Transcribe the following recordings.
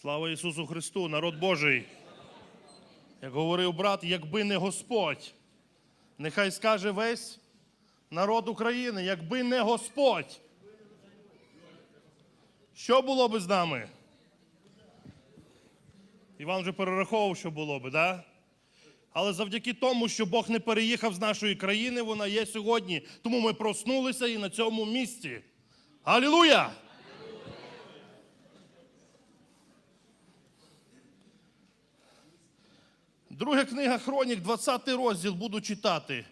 Слава Ісусу Христу, народ Божий. Як говорив брат, якби не Господь, нехай скаже весь народ України, якби не Господь. Що було би з нами? Іван вже перераховував, що було би, да? Але завдяки тому, що Бог не переїхав з нашої країни, вона є сьогодні. Тому ми проснулися і на цьому місці. Алілуя! Друга книга Хронік, 20 розділ буду читати.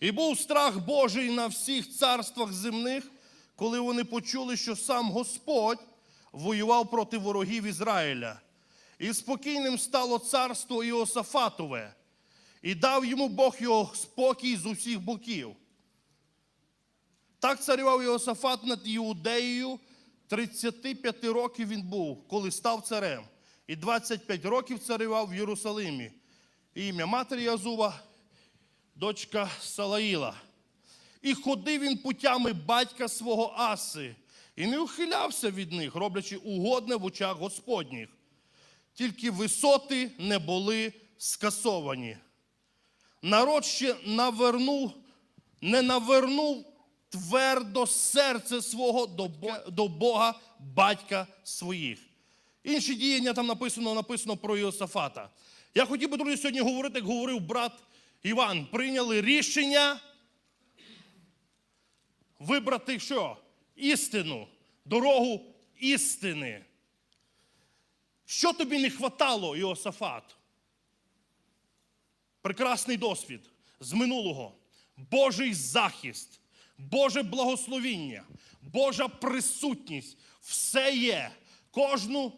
І був страх Божий на всіх царствах земних, коли вони почули, що сам Господь воював проти ворогів Ізраїля. І спокійним стало царство Іосафатове, і дав йому Бог його спокій з усіх боків. Так царював Іосафат над Іудеєю. 35 років він був, коли став царем. І 25 років царював в Єрусалимі. Ім'я матері Язува, дочка Салаїла. І ходив він путями батька свого Аси, і не ухилявся від них, роблячи угодне в очах Господніх. Тільки висоти не були скасовані. Народ ще навернув, не навернув твердо серце свого до Бога, до Бога батька своїх. Інші діяння там написано, написано про Йосафата. Я хотів би, друзі, сьогодні говорити, як говорив брат Іван. Прийняли рішення вибрати що? Істину, дорогу істини. Що тобі не хватало, Іосафат? Прекрасний досвід з минулого, Божий захист, Боже благословіння, Божа присутність. Все є. Кожну,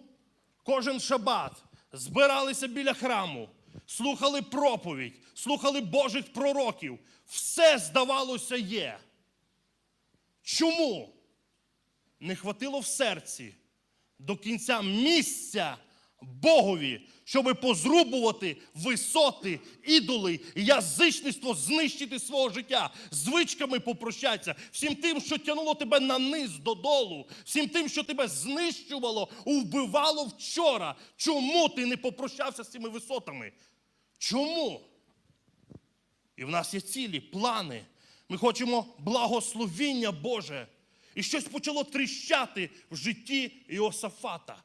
кожен шабат збиралися біля храму, слухали проповідь, слухали Божих пророків. Все, здавалося, є. Чому не хватило в серці до кінця місця Богові, щоб позрубувати висоти, ідоли, язичництво знищити свого життя, звичками попрощатися, всім тим, що тягнуло тебе на низ додолу, всім тим, що тебе знищувало, вбивало вчора. Чому ти не попрощався з цими висотами? Чому? І в нас є цілі, плани. Ми хочемо благословіння Боже. І щось почало тріщати в житті Іосафата.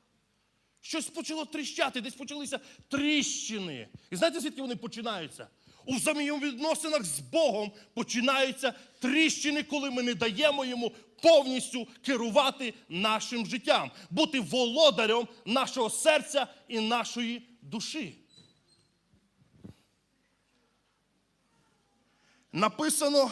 Щось почало тріщати, десь почалися тріщини. І знаєте, звідки вони починаються? У взаємовідносинах з Богом починаються тріщини, коли ми не даємо йому повністю керувати нашим життям, бути володарем нашого серця і нашої душі. Написано,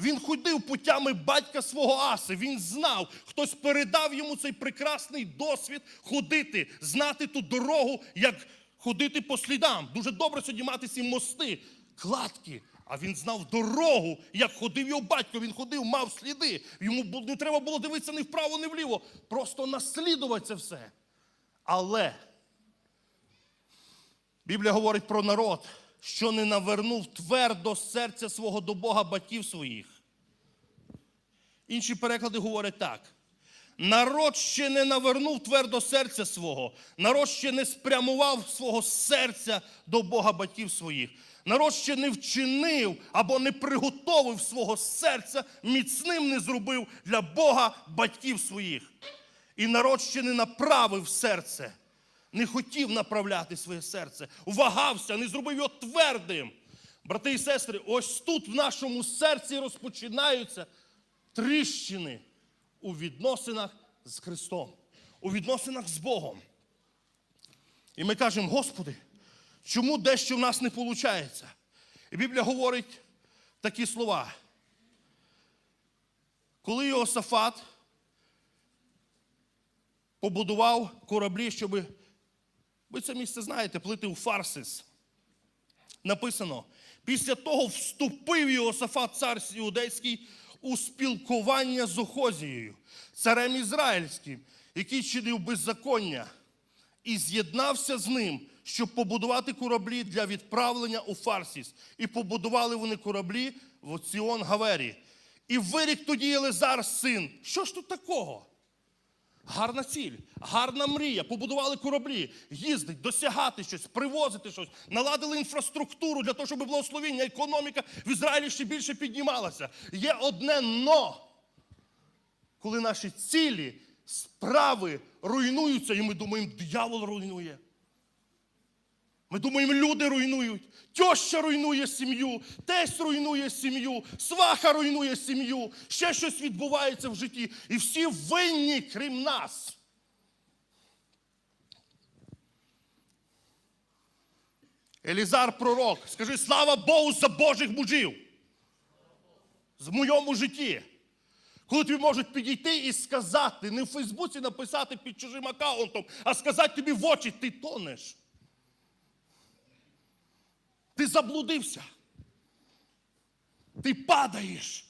він ходив путями батька свого Аси. Він знав, хтось передав йому цей прекрасний досвід ходити, знати ту дорогу, як ходити по слідам. Дуже добре сьогодні мати ці мости, кладки. А він знав дорогу, як ходив його батько. Він ходив, мав сліди. Йому не треба було дивитися ні вправо, ні вліво. Просто наслідувати це все. Але Біблія говорить про народ, що не навернув твердо серця свого до Бога батьків своїх. Інші переклади говорять так. Народ ще не навернув твердо серця свого, народ ще не спрямував свого серця до Бога батьків своїх. Народ ще не вчинив або не приготовив свого серця, міцним не зробив для Бога батьків своїх. І народ ще не направив серце, не хотів направляти своє серце, вагався, не зробив його твердим. Брати і сестри, ось тут в нашому серці розпочинаються тріщини у відносинах з Христом, у відносинах з Богом. І ми кажемо, Господи, чому дещо в нас не виходить? І Біблія говорить такі слова. Коли Йосафат побудував кораблі, щоб, ви це місце знаєте, плити у Фарсис. Написано, після того вступив Йосафат, цар іудейський, у спілкування з Охозією, царем Ізраїльським, який чинив беззаконня, і з'єднався з ним, щоб побудувати кораблі для відправлення у Фарсіс. І побудували вони кораблі в Оціон Гавері. І вирік тоді Єлизар син. Що ж тут такого? Гарна ціль, гарна мрія. Побудували кораблі, їздить, досягати щось, привозити щось, наладили інфраструктуру для того, щоб благословіння, економіка в Ізраїлі ще більше піднімалася. Є одне но, коли наші цілі, справи руйнуються, і ми думаємо, диявол руйнує. Ми думаємо, люди руйнують. Тьоща руйнує сім'ю, тесть руйнує сім'ю, сваха руйнує сім'ю, ще щось відбувається в житті. І всі винні, крім нас. Елізар пророк, скажи слава Богу за Божих мужів. В моєму житті. Коли тобі можуть підійти і сказати, не в Фейсбуці написати під чужим аккаунтом, а сказати тобі в очі, ти тонеш. Ти заблудився. Ти падаєш.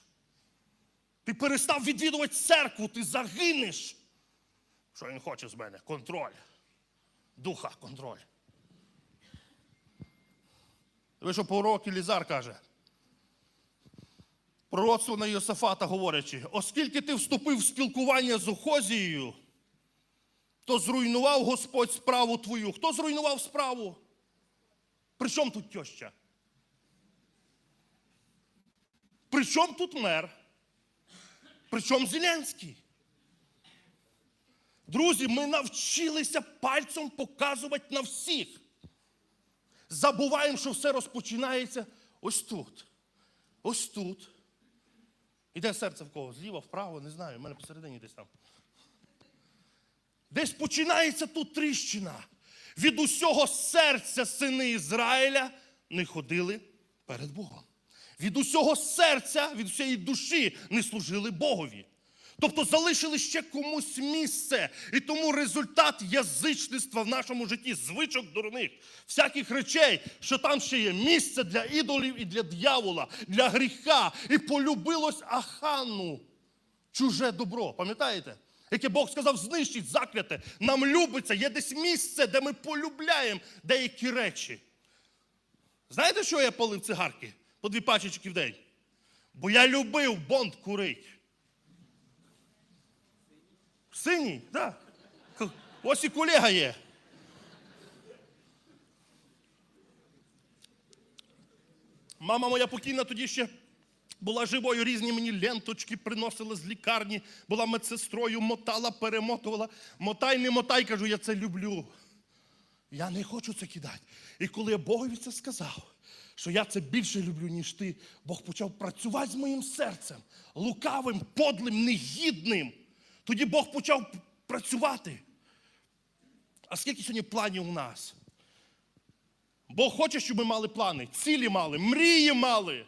Ти перестав відвідувати церкву, ти загинеш. Що він хоче з мене? Контроль. Духа, контроль. Ви що пророк Ілізар каже? Пророцтво на Йосафата говорячи, оскільки ти вступив в спілкування з Охозією, то зруйнував Господь справу твою. Хто зруйнував справу? При чому тут тьоща? При чому тут мер? При чому Зеленський? Друзі, ми навчилися пальцем показувати на всіх. Забуваємо, що все розпочинається ось тут. Ось тут. Іде серце в кого? Зліва, вправо, не знаю, в мене посередині десь там. Десь починається тут тріщина. Від усього серця сини Ізраїля не ходили перед Богом. Від усього серця, від усієї душі не служили Богові. Тобто залишили ще комусь місце. І тому результат язичництва в нашому житті, звичок дурних, всяких речей, що там ще є місце для ідолів і для дьявола, для гріха. І полюбилось Ахану чуже добро. Пам'ятаєте? Яке Бог сказав, знищить, закляте. Нам любиться, є десь місце, де ми полюбляємо деякі речі. Знаєте, що я палив цигарки? По дві пачечки в день. Бо я любив бонд курить. Синій, так. Да. Ось і колега є. Мама моя покійна тоді ще була живою, різні мені ленточки приносила з лікарні, була медсестрою, мотала, перемотувала. Мотай, не мотай, кажу, я це люблю. Я не хочу це кидати. І коли я Богові це сказав, що я це більше люблю, ніж ти, Бог почав працювати з моїм серцем, лукавим, подлим, негідним. Тоді Бог почав працювати. А скільки сьогодні планів у нас? Бог хоче, щоб ми мали плани, цілі мали, мрії мали.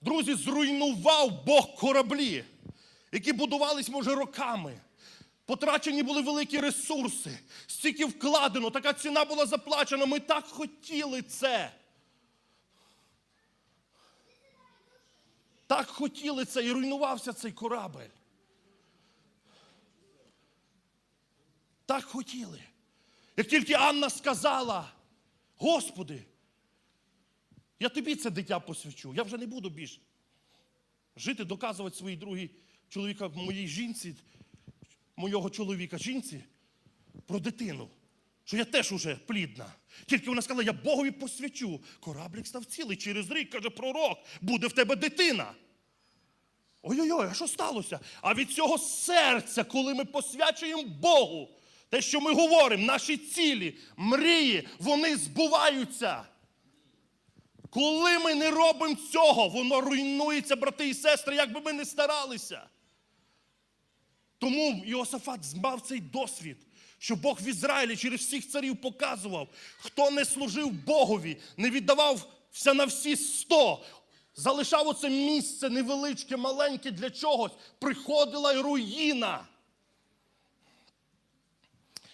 Друзі, зруйнував Бог кораблі, які будувались, може, роками. Потрачені були великі ресурси, стільки вкладено, така ціна була заплачена. Ми так хотіли це. Так хотіли це і руйнувався цей корабель. Так хотіли. Як тільки Анна сказала, Господи, я тобі це дитя посвячу, я вже не буду більше жити, доказувати своїй другій чоловіка, моїй жінці, мого чоловіка жінці про дитину, що я теж уже плідна. Тільки вона сказала, я Богові посвячу. Кораблик став цілий. Через рік каже пророк, буде в тебе дитина. Ой-ой-ой, а що сталося? А від цього серця, коли ми посвячуємо Богу, те, що ми говоримо, наші цілі, мрії, вони збуваються. Коли ми не робимо цього, воно руйнується, брати і сестри, як би ми не старалися. Тому Іосафат мав цей досвід, що Бог в Ізраїлі через всіх царів показував, хто не служив Богові, не віддавав все на всі сто, залишав оце місце невеличке, маленьке для чогось, приходила руїна.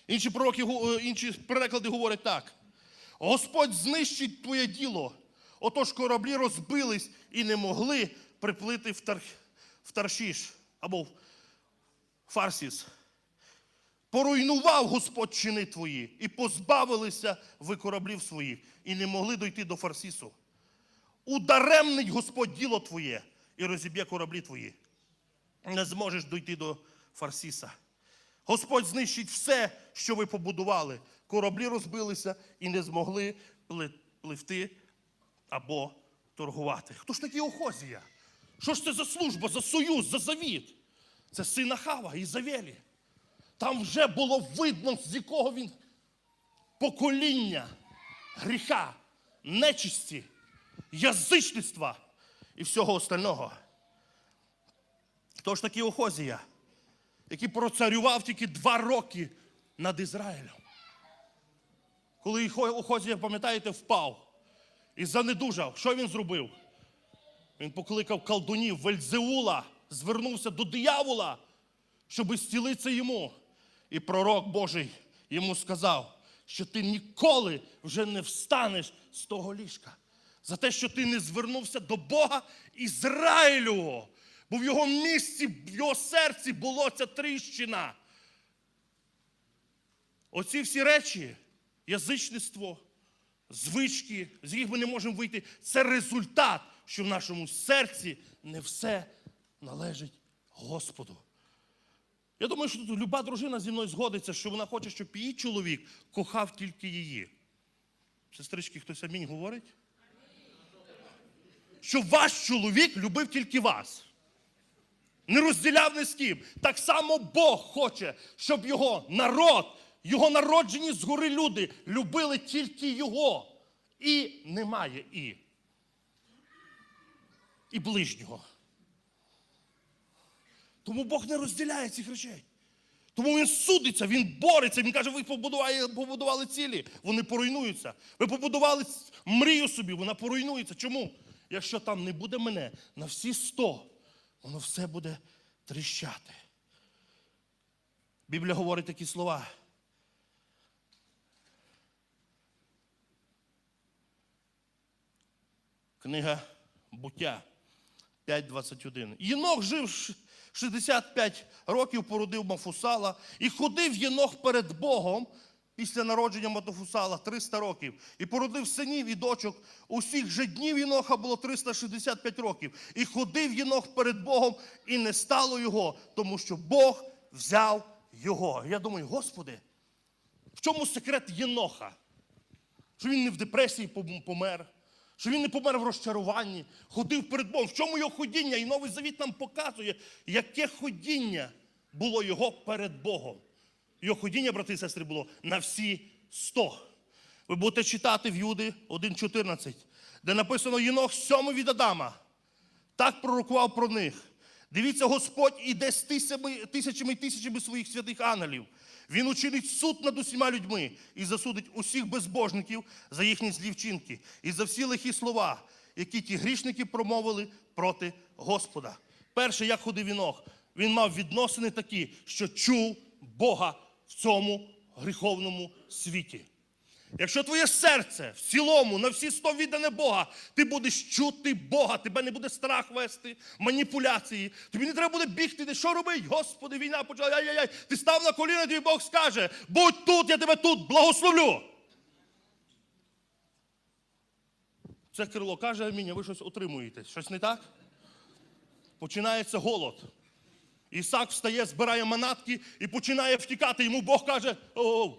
Інші пророки, е, інші переклади говорять так: Господь знищить твоє діло. Отож кораблі розбились і не могли приплити в, Тар... в Таршіш або в Фарсіс. Поруйнував Господь чини твої, і позбавилися ви кораблів своїх, і не могли дойти до Фарсісу. Ударемнить Господь діло твоє, і розіб'є кораблі твої. Не зможеш дойти до Фарсіса. Господь знищить все, що ви побудували. Кораблі розбилися і не змогли пливти або торгувати. Хто ж такий Охозія? Що ж це за служба, за союз, за завіт? Це син Ахава і Завелі. Там вже було видно, з якого він покоління гріха, нечисті, язичництва і всього остального. Хто ж такий Охозія, який процарював тільки два роки над Ізраїлем? Коли Охо- Охозія, пам'ятаєте, впав і занедужав, що він зробив? Він покликав колдунів Вельзеула, звернувся до диявола, щоб зцілитися йому. І пророк Божий йому сказав, що ти ніколи вже не встанеш з того ліжка. За те, що ти не звернувся до Бога Ізраїлю. Бо в його місці, в його серці була ця тріщина. Оці всі речі, язичництво, звички, з яких ми не можемо вийти, це результат, що в нашому серці не все належить Господу. Я думаю, що тут люба дружина зі мною згодиться, що вона хоче, щоб її чоловік кохав тільки її. Сестрички, хтось амінь говорить? Щоб ваш чоловік любив тільки вас. Не розділяв ні з ким. Так само Бог хоче, щоб його народ, його народжені згори люди любили тільки його. І немає і. І ближнього. Тому Бог не розділяє цих речей. Тому він судиться, він бореться. Він каже, ви побудували, побудували цілі, вони поруйнуються. Ви побудували мрію собі, вона поруйнується. Чому? Якщо там не буде мене на всі сто, воно все буде тріщати. Біблія говорить такі слова. Книга буття 5.21. Єнох жив 65 років, породив Мафусала, і ходив Єнох перед Богом після народження Мафусала 300 років. І породив синів і дочок. Усіх же днів Єноха було 365 років. І ходив Єнох перед Богом, і не стало його, тому що Бог взяв його. Я думаю, Господи, в чому секрет Єноха? Що він не в депресії помер, що він не помер в розчаруванні, ходив перед Богом. В чому його ходіння? І Новий Завіт нам показує, яке ходіння було його перед Богом. Його ходіння, брати і сестри, було на всі сто. Ви будете читати в Юди 1.14, де написано Єнох сьомий від Адама. Так пророкував про них. Дивіться, Господь іде з тисячами, і тисячами своїх святих ангелів. Він учинить суд над усіма людьми і засудить усіх безбожників за їхні злі вчинки і за всі лихі слова, які ті грішники промовили проти Господа. Перше, як ходив Інох, він мав відносини такі, що чув Бога в цьому гріховному світі. Якщо твоє серце в цілому на всі сто віддане Бога, ти будеш чути Бога, тебе не буде страх вести, маніпуляції. Тобі не треба буде бігти, де що робить? Господи, війна почала. Ай-яй-яй. Ти став на коліна, тобі Бог скаже: будь тут, я тебе тут благословлю. Це крило каже амінь, ви щось отримуєте. Щось не так? Починається голод. Ісак встає, збирає манатки і починає втікати. Йому Бог каже: о,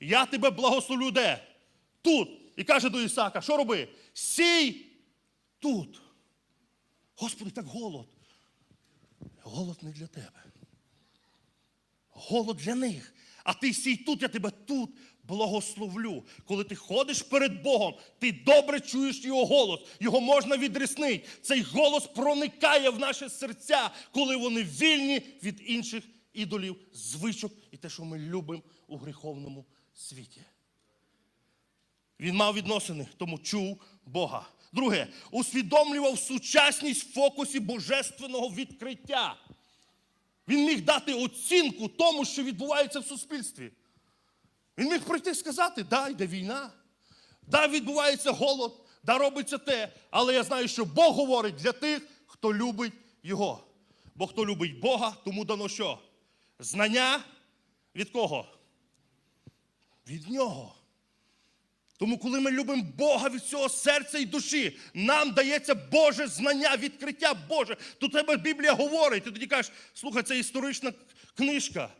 я тебе благословлю де? Тут. І каже до Ісака, що роби? Сій тут. Господи, так голод. Голод не для тебе. Голод для них. А ти сій тут, я тебе тут благословлю. Коли ти ходиш перед Богом, ти добре чуєш його голос. Його можна відріснити. Цей голос проникає в наші серця, коли вони вільні від інших ідолів, звичок і те, що ми любимо у гріховному світі. Він мав відносини, тому чув Бога. Друге, усвідомлював сучасність в фокусі божественного відкриття. Він міг дати оцінку тому, що відбувається в суспільстві. Він міг прийти і сказати, да, йде війна, да, відбувається голод, да, робиться те. Але я знаю, що Бог говорить для тих, хто любить Його. Бо хто любить Бога, тому дано що? Знання від кого? Від нього. Тому, коли ми любимо Бога від всього серця і душі, нам дається Боже знання, відкриття Боже. Тут тебе Біблія говорить, ти тоді кажеш, слухай, це історична книжка.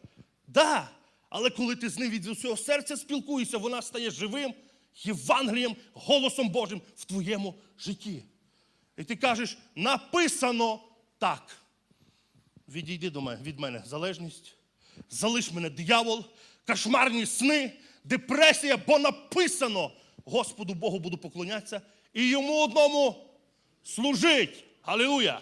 Да, але коли ти з ним від усього серця спілкуєшся, вона стає живим Євангелієм, голосом Божим в твоєму житті. І ти кажеш, написано так. Відійди до мене, від мене залежність, залиш мене диявол, кошмарні сни, депресія, бо написано, Господу Богу буду поклонятися і йому одному служить. Алілуя!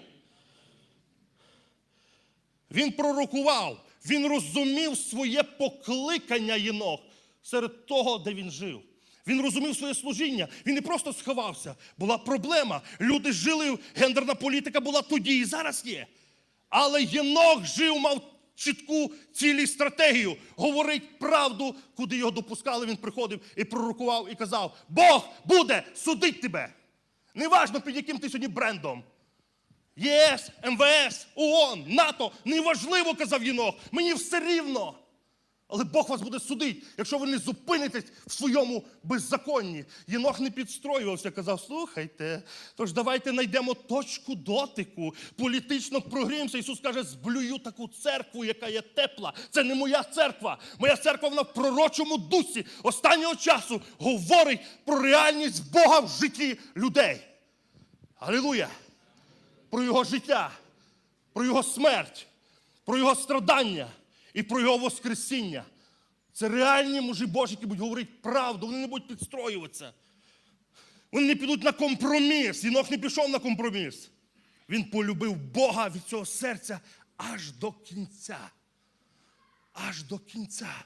Він пророкував, він розумів своє покликання Єнох серед того, де він жив. Він розумів своє служіння. Він не просто сховався. Була проблема. Люди жили, гендерна політика була тоді і зараз є. Але Єнох жив, мав чітку цілі стратегію. Говорить правду, куди його допускали, він приходив і пророкував і казав: Бог буде судить тебе. Неважно, під яким ти сьогодні брендом. ЄС, МВС, ООН, НАТО. Неважливо, казав Єнох. Мені все рівно. Але Бог вас буде судити, якщо ви не зупинитесь в своєму беззаконні. Єнох не підстроювався, казав: слухайте, тож давайте знайдемо точку дотику, політично прогріємося. Ісус каже, зблюю таку церкву, яка є тепла. Це не моя церква. Моя церква вона в пророчому дусі останнього часу говорить про реальність Бога в житті людей. Алілуя! Про його життя, про його смерть, про його страдання і про його Воскресіння. Це реальні мужі Божі, які будуть говорити правду, вони не будуть підстроюватися. Вони не підуть на компроміс. Єнох не пішов на компроміс. Він полюбив Бога від цього серця аж до кінця. Аж до кінця,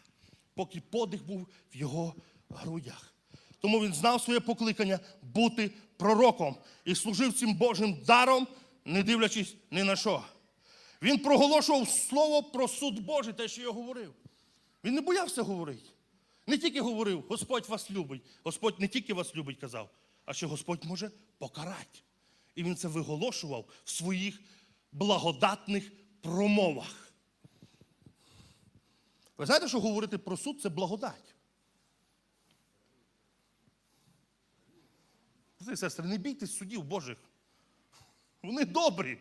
поки подих був в його грудях. Тому він знав своє покликання бути пророком і служив цим Божим даром, не дивлячись ні на що. Він проголошував слово про суд Божий, те, що я говорив. Він не боявся говорити. Не тільки говорив, Господь вас любить. Господь не тільки вас любить, казав, а що Господь може покарати. І він це виголошував в своїх благодатних промовах. Ви знаєте, що говорити про суд це благодать. Сестри, не бійтесь судів Божих. Вони добрі.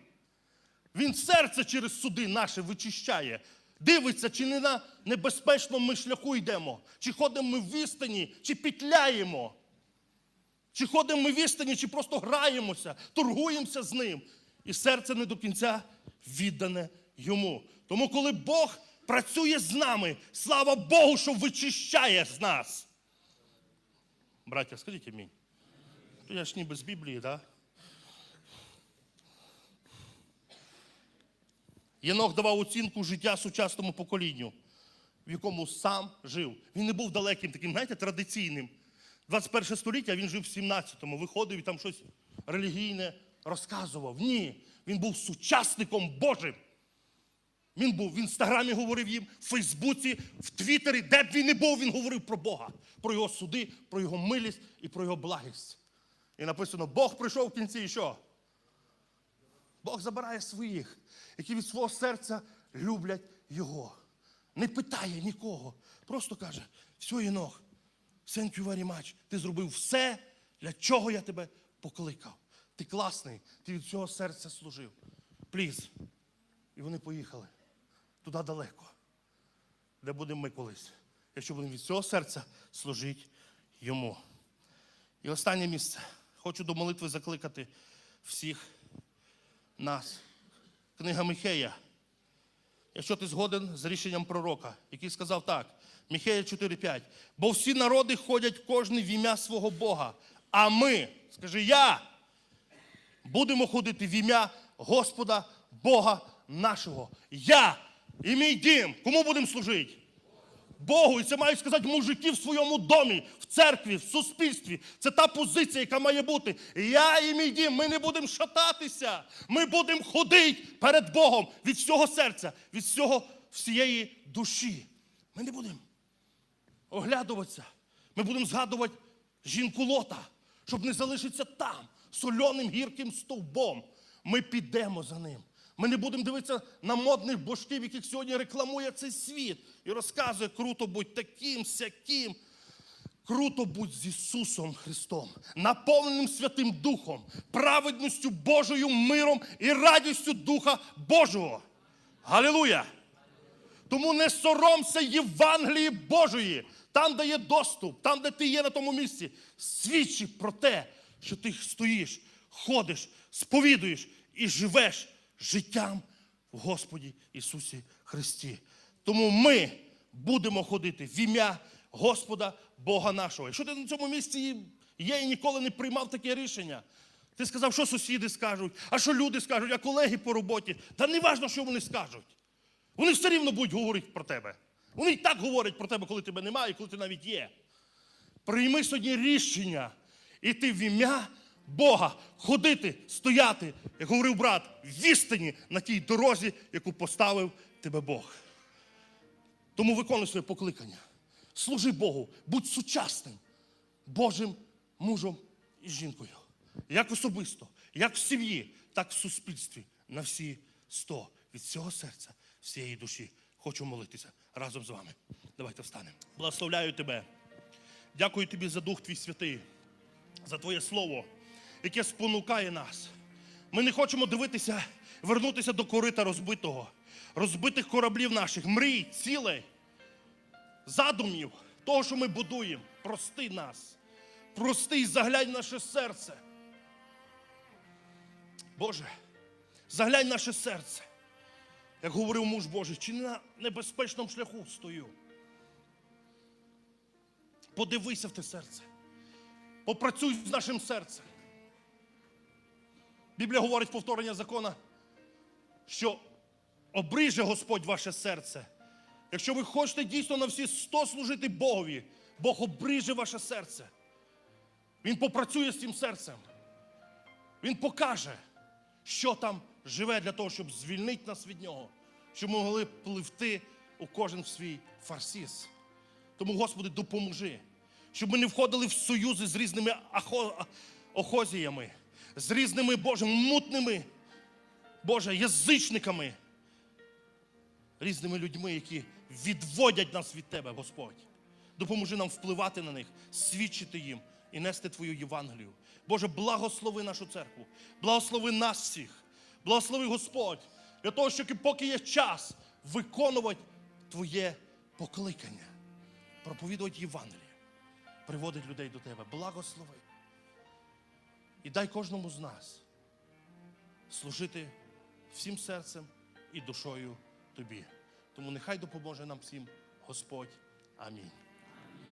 Він серце через суди наше вичищає. Дивиться, чи не на небезпечному ми шляху йдемо, чи ходимо ми в відстані, чи петляємо. Чи ходимо ми в відстані, чи просто граємося, торгуємося з ним. І серце не до кінця віддане йому. Тому, коли Бог працює з нами, слава Богу, що вичищає з нас. Браття, скажіть амінь. Я ж ніби з Біблії, так? Да? Єнох давав оцінку життя сучасному поколінню, в якому сам жив. Він не був далеким, таким, знаєте, традиційним. 21 століття він жив в 17-му, виходив і там щось релігійне розказував. Ні, він був сучасником Божим. Він був в інстаграмі говорив їм, в Фейсбуці, в Твіттері, де б він не був, він говорив про Бога, про його суди, про його милість і про його благість. І написано: Бог прийшов в кінці і що? Бог забирає своїх, які від свого серця люблять Його. Не питає нікого. Просто каже: все, Єнох, thank you very much. Ти зробив все, для чого я тебе покликав. Ти класний, ти від всього серця служив. Пліз. І вони поїхали туди далеко, де будемо ми колись, якщо будемо від всього серця служити йому. І останнє місце. Хочу до молитви закликати всіх нас. Книга Михея. Якщо ти згоден з рішенням пророка, який сказав так, Міхея 4,5. Бо всі народи ходять кожен в ім'я свого Бога. А ми, скажи я, будемо ходити в ім'я Господа Бога нашого. Я і мій дім. Кому будемо служити? Богу, і це мають сказати мужики в своєму домі, в церкві, в суспільстві. Це та позиція, яка має бути. Я і мій дім, ми не будемо шататися. Ми будемо ходити перед Богом від всього серця, від всього всієї душі. Ми не будемо оглядуватися. Ми будемо згадувати жінку лота, щоб не залишитися там, сольоним гірким стовбом. Ми підемо за ним. Ми не будемо дивитися на модних божків, яких сьогодні рекламує цей світ і розказує, круто будь таким, сяким. Круто будь з Ісусом Христом, наповненим Святим Духом, праведністю Божою, миром і радістю Духа Божого. Галилуя! Тому не соромся Євангелії Божої, там, де є доступ, там, де ти є на тому місці. Свідчи про те, що ти стоїш, ходиш, сповідуєш і живеш життям в Господі Ісусі Христі. Тому ми будемо ходити в ім'я Господа Бога нашого. Якщо ти на цьому місці є і ніколи не приймав таке рішення, ти сказав, що сусіди скажуть, а що люди скажуть, а колеги по роботі. Та не важно, що вони скажуть. Вони все рівно будуть говорити про тебе. Вони і так говорять про тебе, коли тебе немає, і коли ти навіть є. Прийми сьогодні рішення іти в ім'я Бога, ходити, стояти, як говорив брат, в істині на тій дорозі, яку поставив тебе Бог. Тому виконуй своє покликання. Служи Богу, будь сучасним, Божим мужем і жінкою. Як особисто, як в сім'ї, так в суспільстві на всі сто від всього серця, всієї душі. Хочу молитися разом з вами. Давайте встанемо. Благословляю тебе. Дякую тобі за Дух Твій Святий, за Твоє Слово, яке спонукає нас. Ми не хочемо дивитися, вернутися до корита розбитого, розбитих кораблів наших, мрій, цілей, задумів, того, що ми будуємо. Прости нас. Прости і заглянь наше серце. Боже, заглянь наше серце. Як говорив муж Божий, чи не на небезпечному шляху стою. Подивися в те серце. Попрацюй з нашим серцем. Біблія говорить повторення закона, що обриже Господь ваше серце. Якщо ви хочете дійсно на всі сто служити Богові, Бог обриже ваше серце. Він попрацює з цим серцем. Він покаже, що там живе для того, щоб звільнити нас від нього, щоб ми могли пливти у кожен в свій фарсіс. Тому, Господи, допоможи, щоб ми не входили в союзи з різними охозіями, з різними Боже, мутними, Боже, язичниками, різними людьми, які відводять нас від Тебе, Господь. Допоможи нам впливати на них, свідчити їм і нести Твою Євангелію. Боже, благослови нашу церкву, благослови нас всіх, благослови Господь, для того, щоб поки є час виконувати Твоє покликання, проповідувати Євангеліє, приводить людей до Тебе. Благослови. І дай кожному з нас служити всім серцем і душою Тобі. Тому нехай допоможе нам всім Господь. Амінь.